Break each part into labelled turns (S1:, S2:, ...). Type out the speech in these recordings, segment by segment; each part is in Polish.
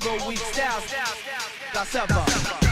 S1: other weak styles. That's ever.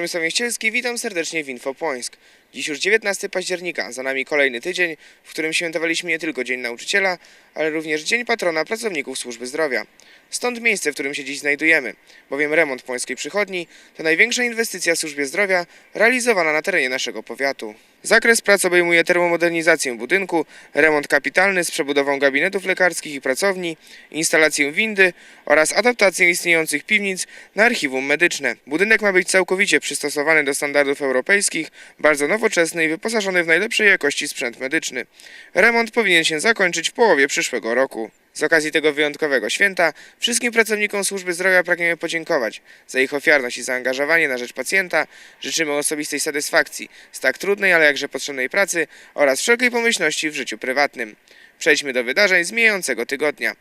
S2: Przemysław Mieścielski, witam serdecznie w Infopońsk. Dziś już 19 października, za nami kolejny tydzień, w którym świętowaliśmy nie tylko Dzień Nauczyciela, ale również Dzień Patrona Pracowników Służby Zdrowia. Stąd miejsce, w którym się dziś znajdujemy, bowiem remont Pońskiej Przychodni to największa inwestycja w służbie zdrowia realizowana na terenie naszego powiatu. Zakres prac obejmuje termomodernizację budynku, remont kapitalny z przebudową gabinetów lekarskich i pracowni, instalację windy oraz adaptację istniejących piwnic na archiwum medyczne. Budynek ma być całkowicie przystosowany do standardów europejskich, bardzo nowoczesny i wyposażony w najlepszej jakości sprzęt medyczny. Remont powinien się zakończyć w połowie przyszłego roku. Z okazji tego wyjątkowego święta wszystkim pracownikom służby zdrowia pragniemy podziękować za ich ofiarność i zaangażowanie na rzecz pacjenta. Życzymy osobistej satysfakcji z tak trudnej, ale jakże potrzebnej pracy oraz wszelkiej pomyślności w życiu prywatnym. Przejdźmy do wydarzeń z mijającego tygodnia.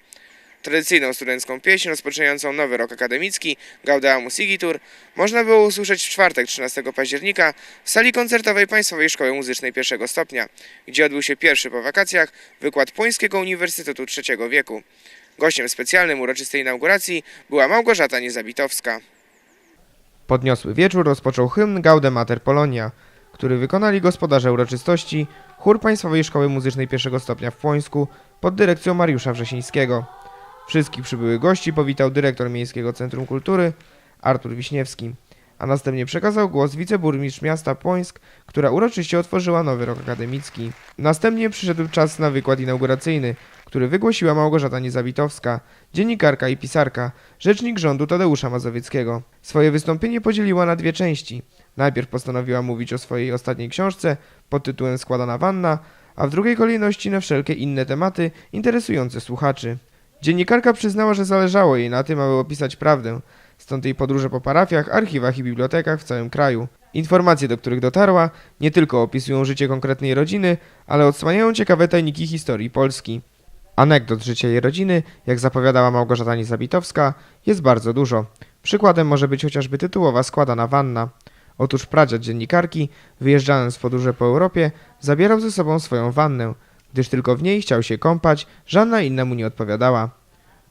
S2: Tradycyjną studencką pieśń rozpoczynającą nowy rok akademicki Gaudeamus Igitur można było usłyszeć w czwartek 13 października w sali koncertowej Państwowej Szkoły Muzycznej pierwszego stopnia, gdzie odbył się pierwszy po wakacjach wykład Pońskiego Uniwersytetu III wieku. Gościem specjalnym uroczystej inauguracji była Małgorzata Niezabitowska. Podniosły wieczór rozpoczął hymn Gaude Mater Polonia, który wykonali gospodarze uroczystości chór Państwowej Szkoły Muzycznej pierwszego stopnia w Płońsku pod dyrekcją Mariusza Wrzesińskiego. Wszystkich przybyłych gości powitał dyrektor Miejskiego Centrum Kultury Artur Wiśniewski, a następnie przekazał głos wiceburmistrz miasta Płońsk, która uroczyście otworzyła nowy rok akademicki. Następnie przyszedł czas na wykład inauguracyjny, który wygłosiła Małgorzata Niezabitowska, dziennikarka i pisarka, rzecznik rządu Tadeusza Mazowieckiego. Swoje wystąpienie podzieliła na dwie części. Najpierw postanowiła mówić o swojej ostatniej książce pod tytułem Składana wanna, a w drugiej kolejności na wszelkie inne tematy interesujące słuchaczy. Dziennikarka przyznała, że zależało jej na tym, aby opisać prawdę, stąd jej podróże po parafiach, archiwach i bibliotekach w całym kraju. Informacje, do których dotarła, nie tylko opisują życie konkretnej rodziny, ale odsłaniają ciekawe tajniki historii Polski. Anegdot życia jej rodziny, jak zapowiadała Małgorzata Niezabitowska, jest bardzo dużo. Przykładem może być chociażby tytułowa składana wanna. Otóż pradziad dziennikarki, wyjeżdżając w podróże po Europie, zabierał ze sobą swoją wannę, gdyż tylko w niej chciał się kąpać, żadna inna mu nie odpowiadała.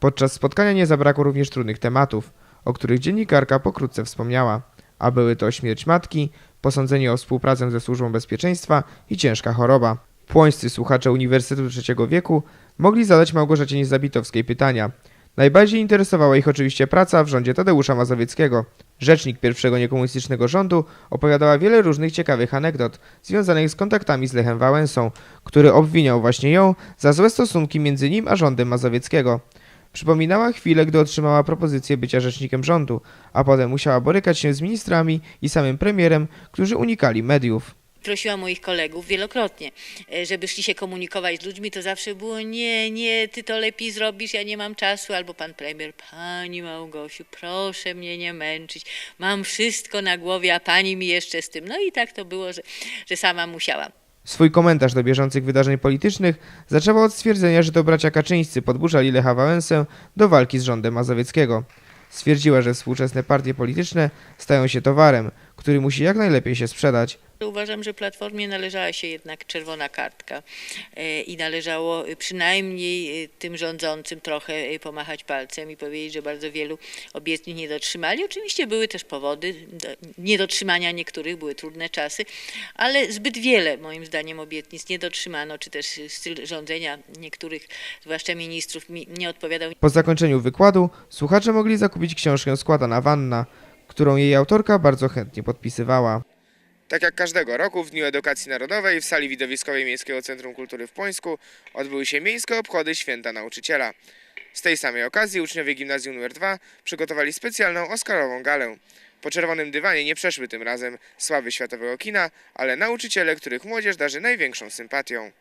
S2: Podczas spotkania nie zabrakło również trudnych tematów, o których dziennikarka pokrótce wspomniała, a były to śmierć matki, posądzenie o współpracę ze służbą bezpieczeństwa i ciężka choroba. Płońscy słuchacze Uniwersytetu III wieku mogli zadać Małgorzacie Niezabitowskiej pytania. Najbardziej interesowała ich oczywiście praca w rządzie Tadeusza Mazowieckiego. Rzecznik pierwszego niekomunistycznego rządu opowiadała wiele różnych ciekawych anegdot związanych z kontaktami z Lechem Wałęsą, który obwiniał właśnie ją za złe stosunki między nim a rządem mazowieckiego. Przypominała chwilę, gdy otrzymała propozycję bycia rzecznikiem rządu, a potem musiała borykać się z ministrami i samym premierem, którzy unikali mediów.
S3: Prosiłam moich kolegów wielokrotnie, e, żeby szli się komunikować z ludźmi, to zawsze było nie, nie, ty to lepiej zrobisz, ja nie mam czasu, albo pan premier, pani Małgosiu, proszę mnie nie męczyć, mam wszystko na głowie, a pani mi jeszcze z tym. No i tak to było, że, że sama musiałam.
S2: Swój komentarz do bieżących wydarzeń politycznych zaczęła od stwierdzenia, że to bracia Kaczyńscy podburzali Lecha Wałęsę do walki z rządem mazowieckiego. Stwierdziła, że współczesne partie polityczne stają się towarem, który musi jak najlepiej się sprzedać.
S3: Uważam, że Platformie należała się jednak czerwona kartka e, i należało e, przynajmniej e, tym rządzącym trochę pomachać palcem i powiedzieć, że bardzo wielu obietnic nie dotrzymali. Oczywiście były też powody do niedotrzymania niektórych, były trudne czasy, ale zbyt wiele moim zdaniem obietnic nie dotrzymano, czy też styl rządzenia niektórych, zwłaszcza ministrów, mi nie odpowiadał
S2: Po zakończeniu wykładu słuchacze mogli zakupić książkę Składana Wanna, którą jej autorka bardzo chętnie podpisywała. Tak jak każdego roku w Dniu Edukacji Narodowej w sali widowiskowej Miejskiego Centrum Kultury w Pońsku odbyły się miejskie obchody Święta Nauczyciela. Z tej samej okazji uczniowie Gimnazjum nr 2 przygotowali specjalną Oscarową galę. Po czerwonym dywanie nie przeszły tym razem sławy światowego kina, ale nauczyciele, których młodzież darzy największą sympatią.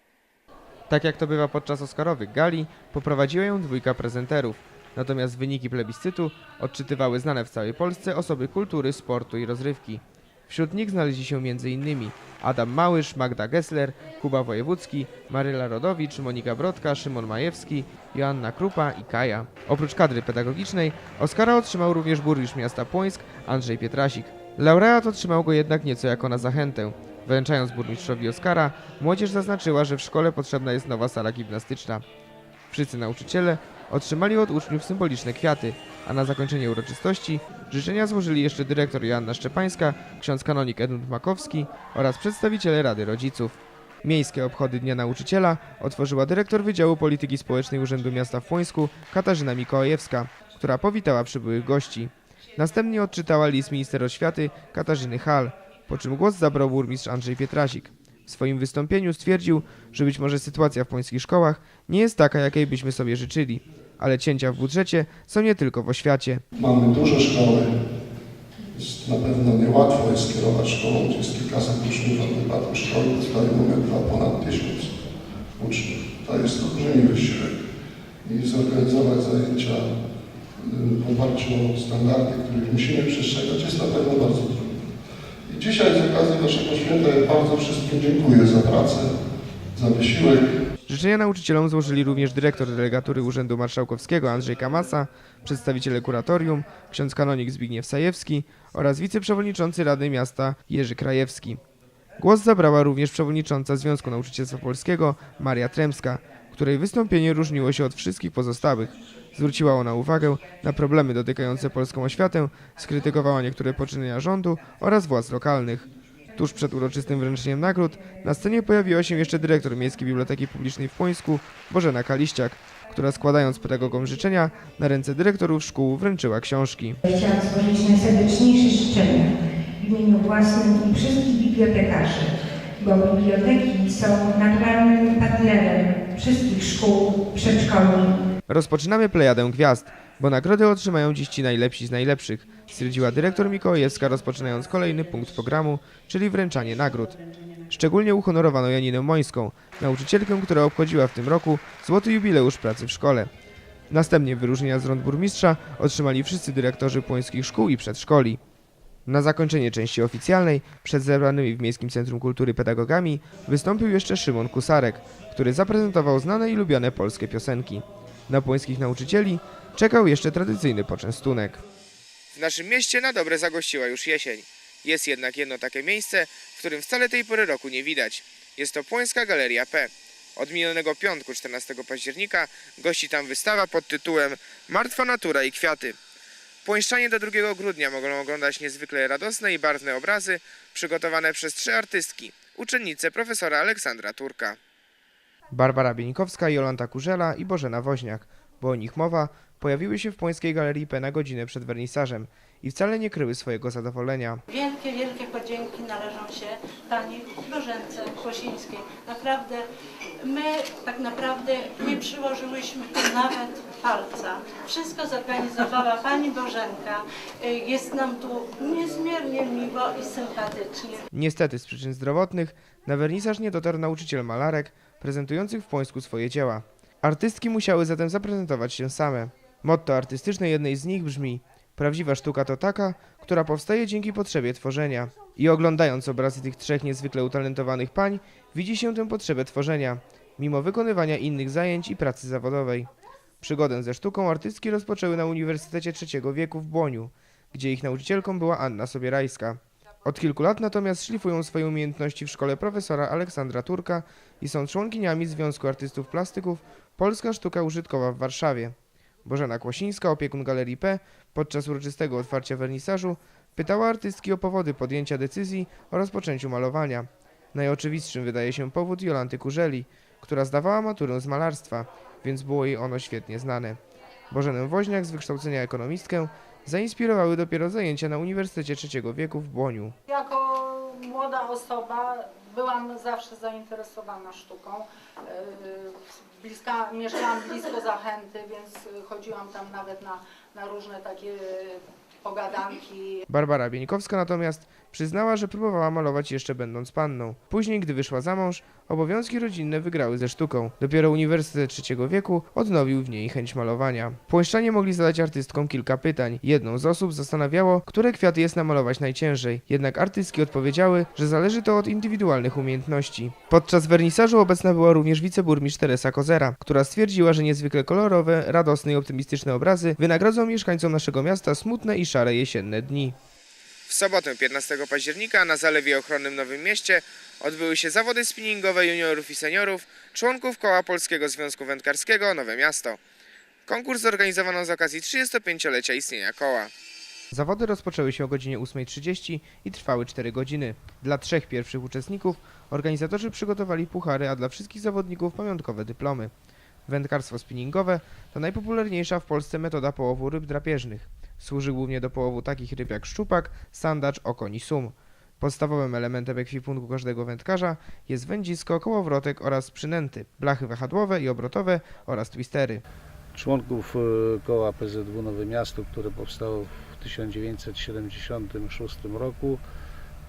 S2: Tak jak to bywa podczas Oscarowych gali, poprowadziła ją dwójka prezenterów. Natomiast wyniki plebiscytu odczytywały znane w całej Polsce osoby kultury, sportu i rozrywki. Wśród nich znaleźli się m.in. Adam Małysz, Magda Gessler, Kuba Wojewódzki, Maryla Rodowicz, Monika Brodka, Szymon Majewski, Joanna Krupa i Kaja. Oprócz kadry pedagogicznej Oscara otrzymał również burmistrz miasta Płońsk Andrzej Pietrasik. Laureat otrzymał go jednak nieco jako na zachętę. Wręczając burmistrzowi Oscara, młodzież zaznaczyła, że w szkole potrzebna jest nowa sala gimnastyczna. Wszyscy nauczyciele otrzymali od uczniów symboliczne kwiaty, a na zakończenie uroczystości życzenia złożyli jeszcze dyrektor Joanna Szczepańska, ksiądz kanonik Edmund Makowski oraz przedstawiciele Rady Rodziców. Miejskie obchody Dnia Nauczyciela otworzyła dyrektor Wydziału Polityki Społecznej Urzędu Miasta w Płońsku Katarzyna Mikołajewska, która powitała przybyłych gości. Następnie odczytała list minister oświaty Katarzyny Hal, po czym głos zabrał burmistrz Andrzej Pietrasik. W swoim wystąpieniu stwierdził, że być może sytuacja w płońskich szkołach nie jest taka, jakiej byśmy sobie życzyli, ale cięcia w budżecie są nie tylko w oświacie.
S4: Mamy duże szkoły. Jest na pewno niełatwo jest kierować szkołą, gdzie jest kilkaset uczniów, a w wypadku szkoły podstawowej numer dwa ponad tysiąc uczniów. To jest olbrzymi wysiłek. I zorganizować zajęcia y, w oparciu o standardy, których musimy przestrzegać, jest na pewno bardzo. Dzisiaj z okazji naszego święta bardzo wszystkim dziękuję za pracę, za wysiłek,
S2: Życzenia nauczycielom złożyli również dyrektor delegatury Urzędu Marszałkowskiego Andrzej Kamasa, przedstawiciele kuratorium, ksiądz kanonik Zbigniew Sajewski oraz wiceprzewodniczący Rady Miasta Jerzy Krajewski. Głos zabrała również przewodnicząca Związku Nauczycielstwa Polskiego Maria Tremska, której wystąpienie różniło się od wszystkich pozostałych. Zwróciła ona uwagę na problemy dotykające polską oświatę, skrytykowała niektóre poczynienia rządu oraz władz lokalnych. Tuż przed uroczystym wręczeniem nagród na scenie pojawiła się jeszcze dyrektor Miejskiej Biblioteki Publicznej w Płońsku Bożena Kaliściak, która składając pedagogom życzenia na ręce dyrektorów szkół wręczyła książki.
S5: Chciałam złożyć najserdeczniejsze życzenia w imieniu własnym i wszystkich bibliotekarzy, bo biblioteki są naturalnym partnerem wszystkich szkół, przedszkoli
S2: Rozpoczynamy plejadę gwiazd, bo nagrody otrzymają dziś ci najlepsi z najlepszych, stwierdziła dyrektor Mikołajewska rozpoczynając kolejny punkt programu, czyli wręczanie nagród. Szczególnie uhonorowano Janinę Mońską, nauczycielkę, która obchodziła w tym roku złoty jubileusz pracy w szkole. Następnie wyróżnienia z rąk burmistrza otrzymali wszyscy dyrektorzy płońskich szkół i przedszkoli. Na zakończenie części oficjalnej, przed zebranymi w Miejskim Centrum Kultury pedagogami, wystąpił jeszcze Szymon Kusarek, który zaprezentował znane i lubiane polskie piosenki. Na płońskich nauczycieli czekał jeszcze tradycyjny poczęstunek. W naszym mieście na dobre zagościła już jesień. Jest jednak jedno takie miejsce, w którym wcale tej pory roku nie widać. Jest to Płońska Galeria P. Od minionego piątku 14 października gości tam wystawa pod tytułem Martwa natura i kwiaty. Płońszczanie do 2 grudnia mogą oglądać niezwykle radosne i barwne obrazy przygotowane przez trzy artystki, uczennice profesora Aleksandra Turka. Barbara Bienikowska, Jolanta Kurzela i Bożena Woźniak, bo o nich mowa, pojawiły się w Płońskiej Galerii P na godzinę przed wernisażem i wcale nie kryły swojego zadowolenia.
S6: Wielkie, wielkie podzięki należą się Pani Bożence Kłosińskiej. Naprawdę, my tak naprawdę nie przyłożyłyśmy tu nawet palca. Wszystko zorganizowała Pani Bożenka. Y, Jest nam tu niezmiernie miło i sympatycznie.
S2: Niestety z przyczyn zdrowotnych na wernisaż nie dotarł nauczyciel malarek prezentujących w Płońsku swoje dzieła. Artystki musiały zatem zaprezentować się same. Motto artystyczne jednej z nich brzmi Prawdziwa sztuka to taka, która powstaje dzięki potrzebie tworzenia. I oglądając obrazy tych trzech niezwykle utalentowanych pań, widzi się tę potrzebę tworzenia, mimo wykonywania innych zajęć i pracy zawodowej. Przygodę ze sztuką artystki rozpoczęły na Uniwersytecie Trzeciego Wieku w Błoniu, gdzie ich nauczycielką była Anna Sobierajska. Od kilku lat natomiast szlifują swoje umiejętności w szkole profesora Aleksandra Turka i są członkiniami Związku Artystów Plastyków Polska Sztuka Użytkowa w Warszawie. Bożena Kłosińska, opiekun Galerii P, podczas uroczystego otwarcia wernisażu pytała artystki o powody podjęcia decyzji o rozpoczęciu malowania. Najoczywistszym wydaje się powód Jolanty Kurzeli, która zdawała maturę z malarstwa, więc było jej ono świetnie znane. Bożenę Woźniak z wykształcenia ekonomistkę zainspirowały dopiero zajęcia na Uniwersytecie Trzeciego Wieku w Błoniu.
S7: Jako młoda osoba byłam zawsze zainteresowana sztuką. Yy, Bliska, mieszkałam blisko Zachęty, więc chodziłam tam nawet na, na różne takie pogadanki.
S2: Barbara Bienikowska natomiast Przyznała, że próbowała malować jeszcze będąc panną. Później, gdy wyszła za mąż, obowiązki rodzinne wygrały ze sztuką. Dopiero Uniwersytet Trzeciego Wieku odnowił w niej chęć malowania. Płońszczanie mogli zadać artystkom kilka pytań. Jedną z osób zastanawiało, które kwiaty jest namalować najciężej. Jednak artystki odpowiedziały, że zależy to od indywidualnych umiejętności. Podczas wernisażu obecna była również wiceburmistrz Teresa Kozera, która stwierdziła, że niezwykle kolorowe, radosne i optymistyczne obrazy wynagrodzą mieszkańcom naszego miasta smutne i szare jesienne dni. W sobotę 15 października na Zalewie Ochronnym Nowym Mieście odbyły się zawody spinningowe juniorów i seniorów, członków Koła Polskiego Związku Wędkarskiego Nowe Miasto. Konkurs zorganizowano z okazji 35-lecia istnienia koła. Zawody rozpoczęły się o godzinie 8.30 i trwały 4 godziny. Dla trzech pierwszych uczestników organizatorzy przygotowali puchary, a dla wszystkich zawodników pamiątkowe dyplomy. Wędkarstwo spinningowe to najpopularniejsza w Polsce metoda połowu ryb drapieżnych. Służy głównie do połowu takich ryb jak szczupak, sandacz, okoń i sum. Podstawowym elementem ekwipunku każdego wędkarza jest wędzisko, kołowrotek oraz przynęty, blachy wahadłowe i obrotowe oraz twistery.
S8: członków e, koła PZW Nowe Miasto, które powstało w 1976 roku.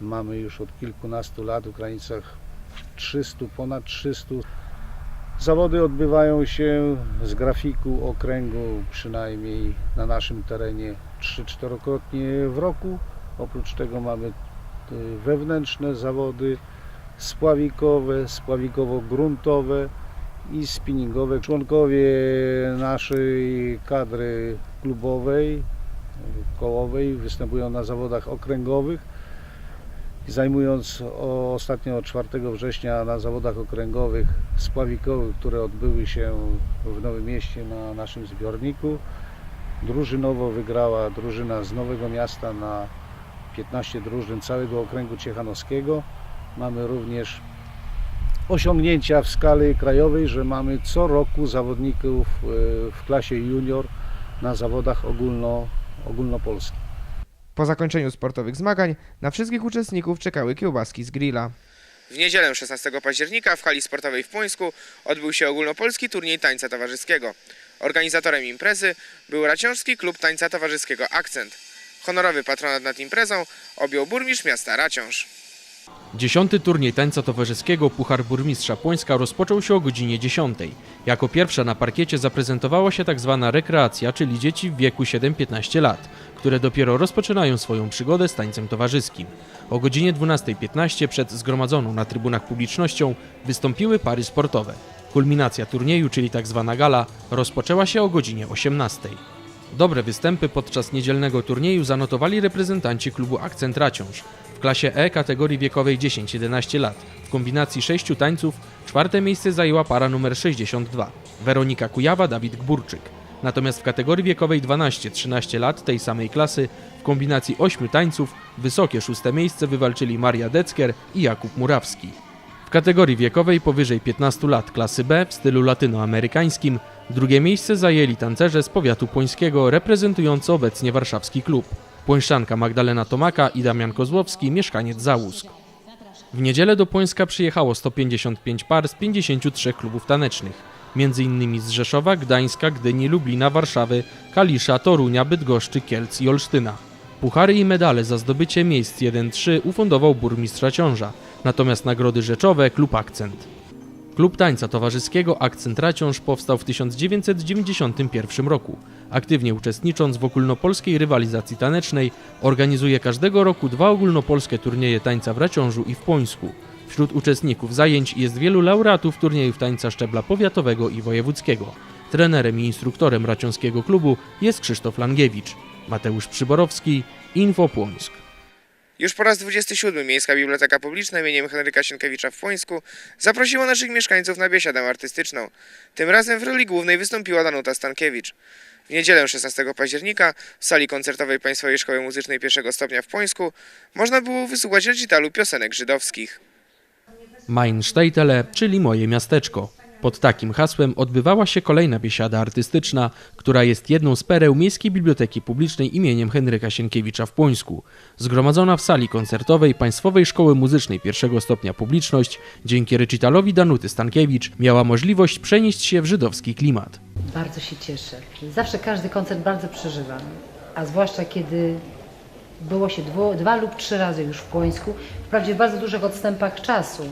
S8: Mamy już od kilkunastu lat w granicach 300, ponad 300. Zawody odbywają się z grafiku okręgu przynajmniej na naszym terenie 3-4krotnie w roku. Oprócz tego mamy e, wewnętrzne zawody spławikowe, spławikowo-gruntowe i spinningowe. Członkowie naszej kadry klubowej, kołowej występują na zawodach okręgowych. Zajmując ostatnio 4 września na zawodach okręgowych spławikowych, które odbyły się w Nowym Mieście na naszym zbiorniku, drużynowo wygrała drużyna z Nowego Miasta na 15 drużyn całego okręgu ciechanowskiego. Mamy również osiągnięcia w skali krajowej, że mamy co roku zawodników e, w klasie junior na zawodach ogólno, ogólnopolskich.
S2: Po zakończeniu sportowych zmagań na wszystkich uczestników czekały kiełbaski z grilla. W niedzielę 16 października w hali sportowej w Płońsku odbył się ogólnopolski turniej tańca towarzyskiego. Organizatorem imprezy był Raciążski Klub Tańca Towarzyskiego Akcent. Honorowy patronat nad imprezą objął burmistrz miasta Raciąż.
S9: Dziesiąty turniej tańca towarzyskiego Puchar Burmistrza Płońska rozpoczął się o godzinie 10. Jako pierwsza na parkiecie zaprezentowała się tak zwana rekreacja, czyli dzieci w wieku 7-15 lat, które dopiero rozpoczynają swoją przygodę z tańcem towarzyskim. O godzinie 12.15 przed zgromadzoną na trybunach publicznością wystąpiły pary sportowe. Kulminacja turnieju, czyli tak zwana gala, rozpoczęła się o godzinie 18. Dobre występy podczas niedzielnego turnieju zanotowali reprezentanci klubu Akcent Raciąż. W klasie E kategorii wiekowej 10-11 lat w kombinacji sześciu tańców czwarte miejsce zajęła para numer 62 Weronika Kujawa, Dawid Gburczyk. Natomiast w kategorii wiekowej 12-13 lat tej samej klasy w kombinacji ośmiu tańców wysokie szóste miejsce wywalczyli Maria Decker i Jakub Murawski. W kategorii wiekowej powyżej 15 lat klasy B w stylu latynoamerykańskim drugie miejsce zajęli tancerze z powiatu płońskiego reprezentujący obecnie warszawski klub. Płońszczanka Magdalena Tomaka i Damian Kozłowski, mieszkaniec Załusk. W niedzielę do Płońska przyjechało 155 par z 53 klubów tanecznych, innymi z Rzeszowa, Gdańska, Gdyni, Lublina, Warszawy, Kalisza, Torunia, Bydgoszczy, Kielc i Olsztyna. Puchary i medale za zdobycie miejsc 1-3 ufundował burmistrz Ciąża, natomiast nagrody rzeczowe klub Akcent. Klub tańca towarzyskiego Akcent Raciąż powstał w 1991 roku. Aktywnie uczestnicząc w ogólnopolskiej rywalizacji tanecznej, organizuje każdego roku dwa ogólnopolskie turnieje tańca w Raciążu i w Płońsku. Wśród uczestników zajęć jest wielu laureatów turniejów tańca szczebla powiatowego i wojewódzkiego. Trenerem i instruktorem raciąskiego klubu jest Krzysztof Langiewicz. Mateusz Przyborowski, Info Płońsk.
S2: Już po raz 27 Miejska Biblioteka Publiczna imieniem Henryka Sienkiewicza w Płońsku zaprosiła naszych mieszkańców na biesiadę artystyczną. Tym razem w roli głównej wystąpiła Danuta Stankiewicz. W niedzielę 16 października w sali koncertowej Państwowej Szkoły Muzycznej pierwszego stopnia w Płońsku można było wysłuchać recitalu piosenek żydowskich.
S9: Mein czyli moje miasteczko. Pod takim hasłem odbywała się kolejna biesiada artystyczna, która jest jedną z pereł Miejskiej Biblioteki Publicznej imieniem Henryka Sienkiewicza w Płońsku. Zgromadzona w sali koncertowej Państwowej Szkoły Muzycznej pierwszego stopnia publiczność, dzięki recitalowi Danuty Stankiewicz, miała możliwość przenieść się w żydowski klimat.
S10: Bardzo się cieszę. Zawsze każdy koncert bardzo przeżywam, a zwłaszcza kiedy było się dwo, dwa lub trzy razy już w Płońsku, wprawdzie w bardzo dużych odstępach czasu.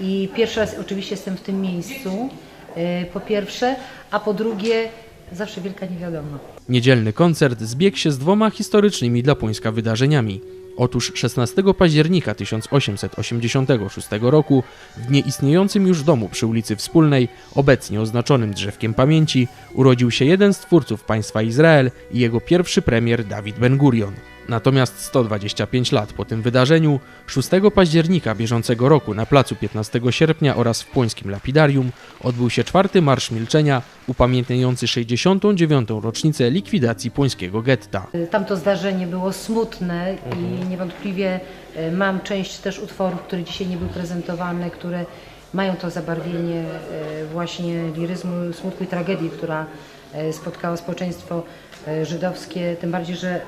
S10: I pierwszy raz oczywiście jestem w tym miejscu, y, po pierwsze, a po drugie zawsze wielka niewiadoma.
S9: Niedzielny koncert zbiegł się z dwoma historycznymi dla Płońska wydarzeniami. Otóż 16 października 1886 roku w nieistniejącym już domu przy ulicy Wspólnej, obecnie oznaczonym drzewkiem pamięci, urodził się jeden z twórców państwa Izrael i jego pierwszy premier Dawid Ben-Gurion. Natomiast 125 lat po tym wydarzeniu, 6 października bieżącego roku na placu 15 sierpnia oraz w Płońskim Lapidarium odbył się czwarty Marsz Milczenia upamiętniający 69. rocznicę likwidacji płońskiego getta.
S10: Tamto zdarzenie było smutne i niewątpliwie y, mam część też utworów, które dzisiaj nie były prezentowane, które mają to zabarwienie y, właśnie liryzmu, smutku i tragedii, która y, spotkała społeczeństwo żydowskie. Tym bardziej, że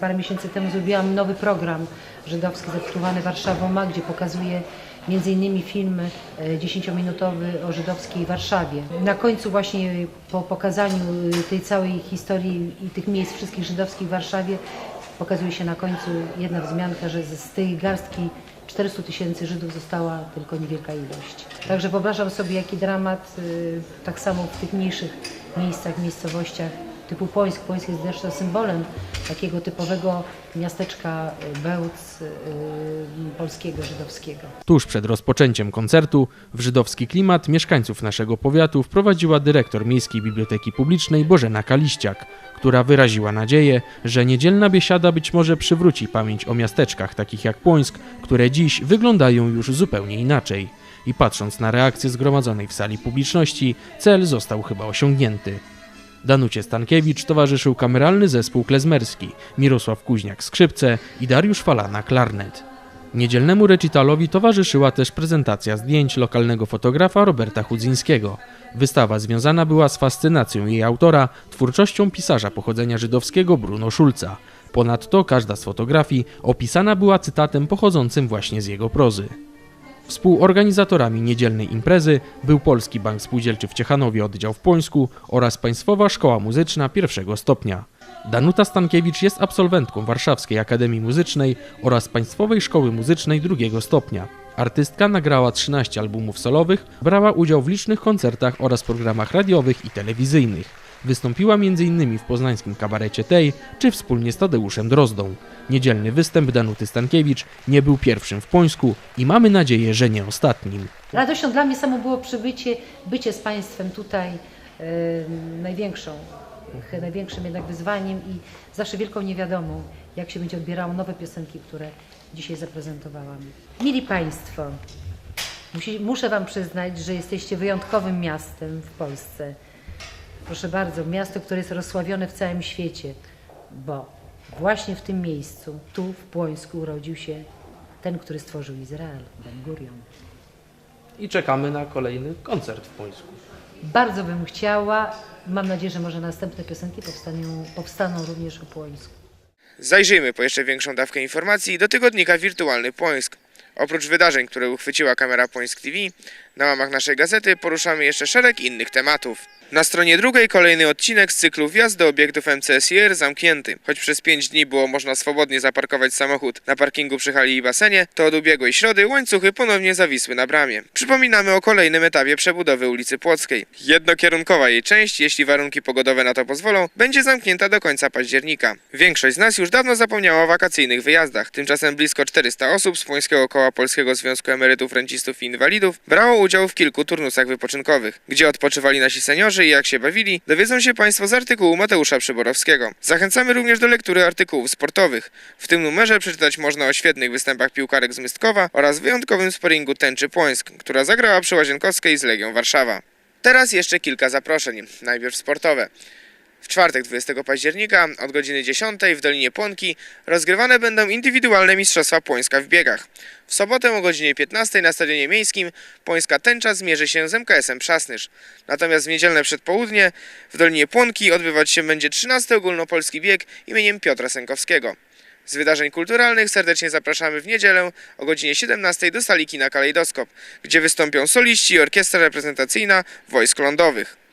S10: parę miesięcy temu zrobiłam nowy program żydowski zatytułowany Warszawą ma, gdzie pokazuje między innymi film e, 10-minutowy o żydowskiej Warszawie. Na końcu właśnie po pokazaniu y, tej całej historii i tych miejsc wszystkich żydowskich w Warszawie pokazuje się na końcu jedna wzmianka, że z tej garstki 400 tysięcy Żydów została tylko niewielka ilość. Także wyobrażam sobie jaki dramat tak samo w tych mniejszych miejscach, miejscowościach typu Płońsk. Płońsk jest zresztą symbolem takiego typowego miasteczka Bełc y, polskiego, żydowskiego.
S9: Tuż przed rozpoczęciem koncertu w żydowski klimat mieszkańców naszego powiatu wprowadziła dyrektor Miejskiej Biblioteki Publicznej Bożena Kaliściak, która wyraziła nadzieję, że niedzielna biesiada być może przywróci pamięć o miasteczkach takich jak Płońsk, które dziś wyglądają już zupełnie inaczej. I patrząc na reakcję zgromadzonej w sali publiczności, cel został chyba osiągnięty. Danucie Stankiewicz towarzyszył kameralny zespół klezmerski, Mirosław Kuźniak skrzypce i Dariusz Falana klarnet. Niedzielnemu recitalowi towarzyszyła też prezentacja zdjęć lokalnego fotografa Roberta Chudzyńskiego. Wystawa związana była z fascynacją jej autora twórczością pisarza pochodzenia żydowskiego Bruno Schulza. Ponadto każda z fotografii opisana była cytatem pochodzącym właśnie z jego prozy. Współorganizatorami niedzielnej imprezy był Polski Bank Spółdzielczy w Ciechanowie oddział w Płońsku oraz Państwowa Szkoła Muzyczna pierwszego stopnia. Danuta Stankiewicz jest absolwentką Warszawskiej Akademii Muzycznej oraz Państwowej Szkoły Muzycznej drugiego stopnia. Artystka nagrała 13 albumów solowych, brała udział w licznych koncertach oraz programach radiowych i telewizyjnych. Wystąpiła m.in. w poznańskim kabarecie Tej czy wspólnie z Tadeuszem Drozdą. Niedzielny występ Danuty Stankiewicz nie był pierwszym w Pońsku i mamy nadzieję, że nie ostatnim.
S10: Radością dla mnie samo było przybycie, bycie z Państwem tutaj e, największą, ch- największym jednak wyzwaniem i zawsze wielką niewiadomą, jak się będzie odbierało nowe piosenki, które dzisiaj zaprezentowałam. Mili Państwo, muszę Wam przyznać, że jesteście wyjątkowym miastem w Polsce. Proszę bardzo, miasto, które jest rozsławione w całym świecie, bo właśnie w tym miejscu, tu w Płońsku urodził się ten, który stworzył Izrael, Ben Gurion.
S9: I czekamy na kolejny koncert w Pońsku.
S10: Bardzo bym chciała. Mam nadzieję, że może następne piosenki powstaną, powstaną również o Płońsku.
S2: Zajrzyjmy po jeszcze większą dawkę informacji do tygodnika Wirtualny Płońsk. Oprócz wydarzeń, które uchwyciła kamera Płońsk TV, na łamach naszej gazety poruszamy jeszcze szereg innych tematów. Na stronie drugiej kolejny odcinek z cyklu Wjazd do obiektów MCSIR zamknięty. Choć przez 5 dni było można swobodnie zaparkować samochód na parkingu przy hali i basenie, to od ubiegłej środy łańcuchy ponownie zawisły na bramie. Przypominamy o kolejnym etapie przebudowy ulicy Płockiej. Jednokierunkowa jej część, jeśli warunki pogodowe na to pozwolą, będzie zamknięta do końca października. Większość z nas już dawno zapomniała o wakacyjnych wyjazdach. Tymczasem blisko 400 osób z Płońskiego Koła Polskiego Związku Emerytów, Rencistów i Inwalidów brało udział w kilku turnusach wypoczynkowych. Gdzie odpoczywali nasi seniorzy i jak się bawili, dowiedzą się Państwo z artykułu Mateusza Przyborowskiego. Zachęcamy również do lektury artykułów sportowych. W tym numerze przeczytać można o świetnych występach piłkarek z Mystkowa oraz wyjątkowym sparingu Tęczy Płońsk, która zagrała przy Łazienkowskiej z Legią Warszawa. Teraz jeszcze kilka zaproszeń, najpierw sportowe. W czwartek 20 października od godziny 10 w Dolinie Płonki rozgrywane będą indywidualne Mistrzostwa Płońska w biegach. W sobotę o godzinie 15 na Stadionie Miejskim Płońska Tęcza zmierzy się z MKS-em Przasnysz. Natomiast w niedzielne przedpołudnie w Dolinie Płonki odbywać się będzie 13 ogólnopolski bieg imieniem Piotra Sękowskiego. Z wydarzeń kulturalnych serdecznie zapraszamy w niedzielę o godzinie 17 do sali kina Kalejdoskop, gdzie wystąpią soliści i orkiestra reprezentacyjna wojsk lądowych.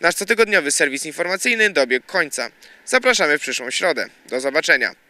S2: Nasz cotygodniowy serwis informacyjny dobiegł końca. Zapraszamy w przyszłą środę. Do zobaczenia.